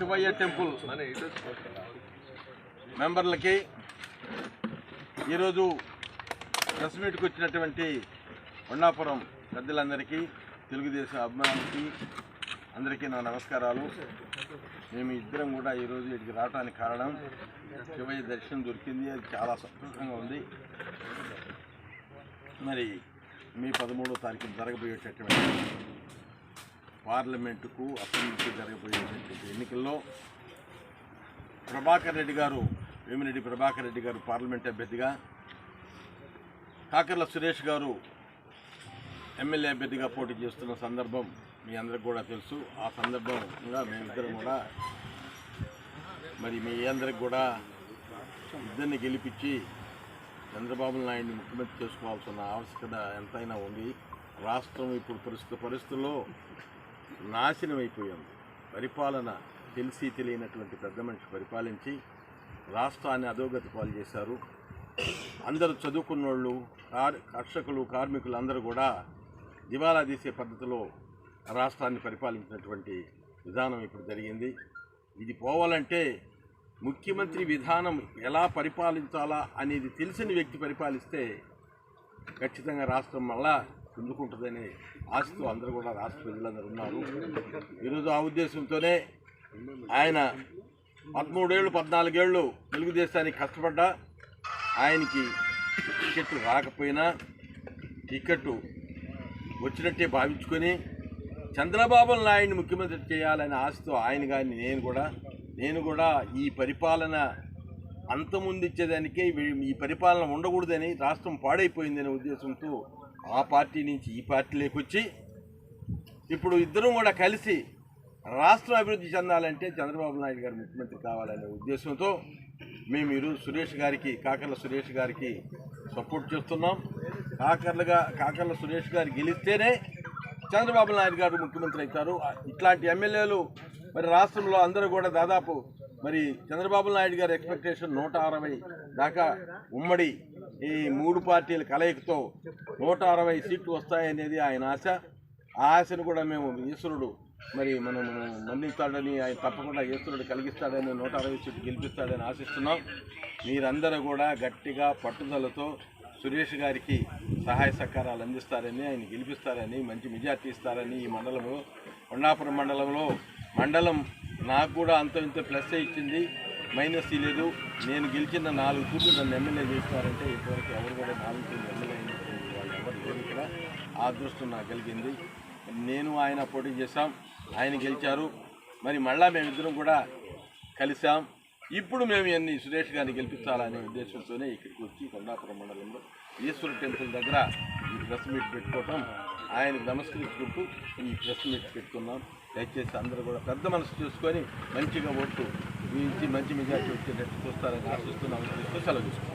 Shivayya temple. మెంబర్లకి ఈరోజు press మీట్కి వచ్చినటువంటి కొండాపురం పెద్దలందరికీ తెలుగుదేశం అభిమానులకి అందరికీ నా నమస్కారాలు. మేము ఇద్దరం కూడా ఈరోజు ఇక్కడికి రావడానికి కారణం శివయ్య దర్శనం దొరికింది. అది చాలా సంతోషంగా ఉంది. మరి మీ పదమూడో తారీఖున జరగబోయేటటువంటి పార్లమెంటుకు అప్పటి జరగబోయేటువంటి ఎన్నికల్లో ప్రభాకర్ రెడ్డి గారు వేమిరెడ్డి ప్రభాకర్ రెడ్డి గారు పార్లమెంట్ అభ్యర్థిగా కాకర్ల సురేష్ గారు ఎమ్మెల్యే అభ్యర్థిగా పోటీ చేస్తున్న సందర్భం మీ అందరికి కూడా తెలుసు. ఆ సందర్భంగా మేమిద్దరం కూడా మరి మీ అందరికి కూడా ఇద్దరిని గెలిపించి చంద్రబాబు నాయుడిని ముఖ్యమంత్రి చేసుకోవాల్సిన ఆవశ్యకత ఎంతైనా ఉంది. రాష్ట్రం ఇప్పుడు పరిస్థితి పరిస్థితుల్లో నాశనం అయిపోయింది పరిపాలన తెలిసి తెలియనటువంటి పెద్ద మనిషి పరిపాలించి రాష్ట్రాన్ని అధోగతి పాలు చేశారు. అందరూ చదువుకున్నోళ్ళు కార్ కర్షకులు కార్మికులు అందరూ కూడా దివాలా తీసే పద్ధతిలో రాష్ట్రాన్ని పరిపాలించినటువంటి విధానం ఇప్పుడు జరిగింది. ఇది పోవాలంటే ముఖ్యమంత్రి విధానం ఎలా పరిపాలించాలా అనేది తెలిసిన వ్యక్తి పరిపాలిస్తే ఖచ్చితంగా రాష్ట్రం మళ్ళా పుంజుకుంటుందనే ఆశతో అందరూ కూడా రాష్ట్ర ప్రజలందరూ ఉన్నారు. ఈరోజు ఆ ఉద్దేశంతోనే ఆయన పదమూడేళ్ళు పద్నాలుగేళ్ళు తెలుగుదేశానికి కష్టపడ్డా ఆయనకి టికెట్ రాకపోయినా టికెట్ వచ్చినట్టే భావించుకొని చంద్రబాబు నాయుడిని ముఖ్యమంత్రి చేయాలనే ఆశతో ఆయన కానీ నేను కూడా నేను కూడా ఈ పరిపాలన అంతముందిచ్చేదానికే ఇచ్చేదానికే ఈ పరిపాలన ఉండకూడదని రాష్ట్రం పాడైపోయిందనే ఉద్దేశంతో ఆ పార్టీ నుంచి ఈ పార్టీలోకి వచ్చి ఇప్పుడు ఇద్దరం కూడా కలిసి రాష్ట్రం అభివృద్ధి చెందాలంటే చంద్రబాబు నాయుడు గారు ముఖ్యమంత్రి కావాలనే ఉద్దేశంతో మేము ఈరోజు సురేష్ గారికి కాకర్ల సురేష్ గారికి సపోర్ట్ చేస్తున్నాం. కాకర్లుగా కాకర్ల సురేష్ గారు గెలిస్తేనే చంద్రబాబు నాయుడు గారు ముఖ్యమంత్రి అవుతారు. ఇట్లాంటి ఎమ్మెల్యేలు మరి రాష్ట్రంలో అందరూ కూడా దాదాపు మరి చంద్రబాబు నాయుడు గారి ఎక్స్పెక్టేషన్ నూట అరవై దాకా ఉమ్మడి ఈ మూడు పార్టీల కలయికతో నూట అరవై సీట్లు వస్తాయనేది ఆయన ఆశ. ఆ ఆశను కూడా మేము ఈశ్వరుడు మరి మనం మన్నిస్తాడని ఆయన తప్పకుండా ఈశ్వరుడు కలిగిస్తాడని నూట అరవై సీట్లు గెలిపిస్తాడని ఆశిస్తున్నాం. మీరందరూ కూడా గట్టిగా పట్టుదలతో సురేష్ గారికి సహాయ సహకారాలు అందిస్తారని ఆయన గెలిపిస్తారని మంచి మెజార్టీ ఇస్తారని ఈ మండలంలో కొండాపురం మండలంలో మండలం నాకు కూడా అంత ఇంత ప్లస్ ఇచ్చింది. మైనస్ లేదు నేను గెలిచిన నాలుగు తూర్లు నన్ను ఎమ్మెల్యే చేస్తారంటే ఇప్పటివరకు ఎవరు కూడా నాలుగు తూర్లు ఎమ్మెల్యే వాళ్ళు ఎవరు లేరు ఇక్కడ. ఆ అదృష్టం నాకు కలిగింది. నేను ఆయన పోటీ చేశాం. ఆయన గెలిచారు. మరి మళ్ళా మేమిద్దరం కూడా కలిసాం ఇప్పుడు మేము ఇవన్నీ సురేష్ గారిని గెలిపించాలనే ఉద్దేశంతోనే ఇక్కడికి వచ్చి కొండాపురం మండలంలో ఈశ్వర టెంపుల్ దగ్గర ఈ ప్రెస్ మీట్ పెట్టుకోవటం ఆయనకు నమస్కరించుకుంటూ ఈ ప్రెస్ మీట్ పెట్టుకున్నాం. దయచేసి అందరూ కూడా పెద్ద మనసు చూసుకొని మంచిగా ఓట్లు వీచి మంచి మెజార్టీ వచ్చేటట్టు చూస్తారని ఆశిస్తున్నాం సెలవు తీసుకుంటాం